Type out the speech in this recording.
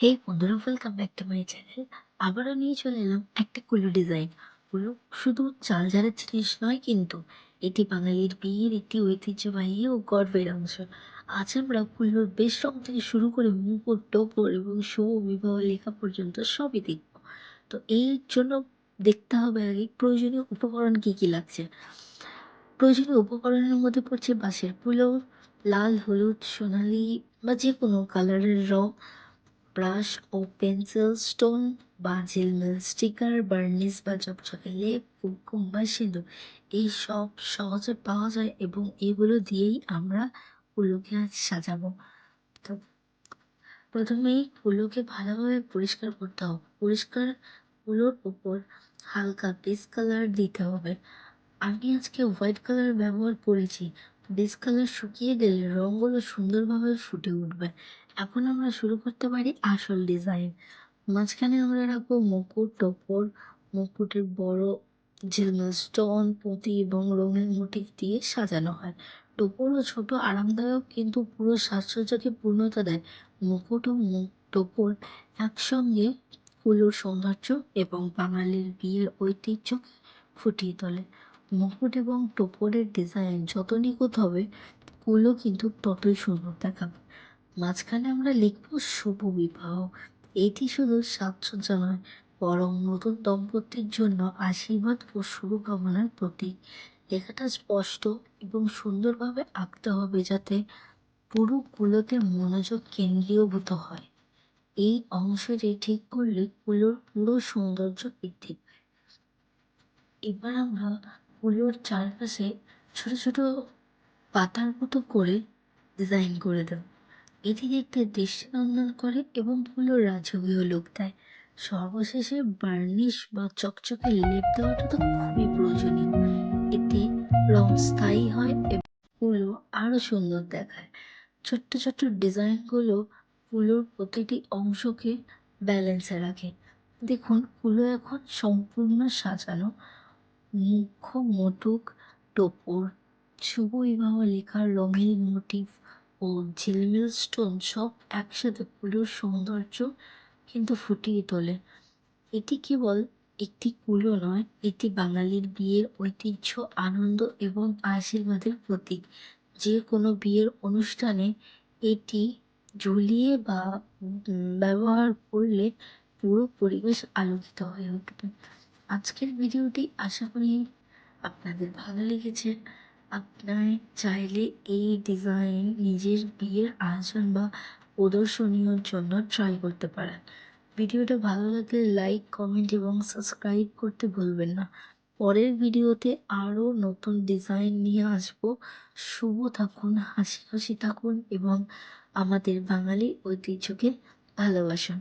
হেই বন্ধুরা welcome back to my channel আবারও নিয়ে চলে এলাম একটা কুলো ডিজাইন কুলো শুধু চাল ঝাড়ের জিনিস নয় কিন্তু এটি বাঙালির বিয়ের একটি ঐতিহ্যবাহী ও গর্বের অংশ। আজ আমরা কুলোর বেশ রং থেকে শুরু করে মুকুট, টোপর এবং শো, বিবাহ, লেখা পর্যন্ত সবই দেখব। তো এই জন্য দেখতে হবে আগে প্রয়োজনীয় উপকরণ কী কী লাগছে। প্রয়োজনীয় উপকরণের মধ্যে পড়ছে বাঁশের কুলো লাল, হলুদ, সোনালি বা যে কোনো কালারের রং। ব্রাশ ও পেন্সিল স্টোন বা ঝিলমিল স্টিকার বার্নিশ বা চকচকে লেপ কুমকুম বা সিঁদুর। এইসব সহজে পাওয়া যায় এবং এগুলো দিয়েই আমরা কুলোকে আজ সাজাবো। তো প্রথমেই কুলোকে ভালোভাবে পরিষ্কার করতে হবে। পরিষ্কার কুলোর উপর হালকা বেস কালার দিতে হবে। আমি আজকে হোয়াইট কালার ব্যবহার করেছি। বেস কালার শুকিয়ে গেলে রঙগুলো সুন্দরভাবে ফুটে উঠবে। এখন আমরা শুরু করতে পারি আসল ডিজাইন মাঝখানে আমরা রাখব মুকুট, টোপর, মুকুটের বড় ঝিলমিল স্টোন পুঁতি এবং রঙিন মোটিভ দিয়ে সাজানো হয়। টোপরও ছোট আরামদায়ক কিন্তু পুরো সাজসজ্জাকে পূর্ণতা দেয়। মুকুট ও টোপর একসঙ্গে কুলোর সৌন্দর্য এবং বাঙালির বিয়ের ঐতিহ্যকে ফুটিয়ে তোলে। মুকুট এবং টোপরের ডিজাইন যত নিখুঁত হবে কুলো কিন্তু ততই সুন্দর দেখাবে। মাঝখানে আমরা লিখব শুভ বিবাহ। এটি শুধু সাজসজ্জা নয়, বরং নতুন দম্পতির জন্য আশীর্বাদ ও শুভকামনার প্রতীক। লেখাটা স্পষ্ট এবং সুন্দরভাবে আঁকতে হবে যাতে পুরো কুলোতে মনোযোগ কেন্দ্রীয়ভূত হয়। এই অংশটি ঠিক করলে কুলোর পুরো সৌন্দর্য বৃদ্ধি পায়। এবার আমরা কুলোর চারপাশে ছোট ছোট পাতার মতো করে ডিজাইন করে দেব। দেখতে দৃষ্টিনন্দন করে এবং পুরো রাজকীয় লোক দেয় সর্বশেষে বার্নিশ বা চকচকে লেপ দেওয়াটা তো খুবই প্রয়োজনীয়। এতে রং স্থায়ী হয় এবং পুরো আরও সুন্দর দেখায়। ছোট্ট ছোট্ট ডিজাইনগুলো ফুলোর প্রতিটি অংশকে ব্যালেন্সে রাখে। দেখুন ফুলো এখন সম্পূর্ণ সাজানো। মুখ্য মোটুক, টোপর, শুভ বিবাহ লেখার রঙিন মোটিভ ও ঝিলমিল স্টোন সব একসাথে কুলোর সৌন্দর্য কিন্তু ফুটিয়ে তোলে। এটি কেবল একটি কুলো নয়, এটি বাঙালির বিয়ের ঐতিহ্য, আনন্দ এবং আশীর্বাদের প্রতীক। যে কোনো বিয়ের অনুষ্ঠানে এটি ঝুলিয়ে বা ব্যবহার করলে পুরো পরিবেশ আলোকিত হয়ে উঠবে। আজকের ভিডিওটি আশা করি আপনাদের ভালো লেগেছে। আপনার চাইলে এই ডিজাইন নিজের বিয়ের আয়োজন বা প্রদর্শনীর জন্য ট্রাই করতে পারেন। ভিডিওটা ভালো লাগলে লাইক কমেন্ট এবং সাবস্ক্রাইব করতে ভুলবেন না। পরের ভিডিওতে আরও নতুন ডিজাইন নিয়ে আসব। শুভ থাকুন, হাসি খুশি থাকুন এবং আমাদের বাঙালি ঐতিহ্যকে ভালোবাসুন।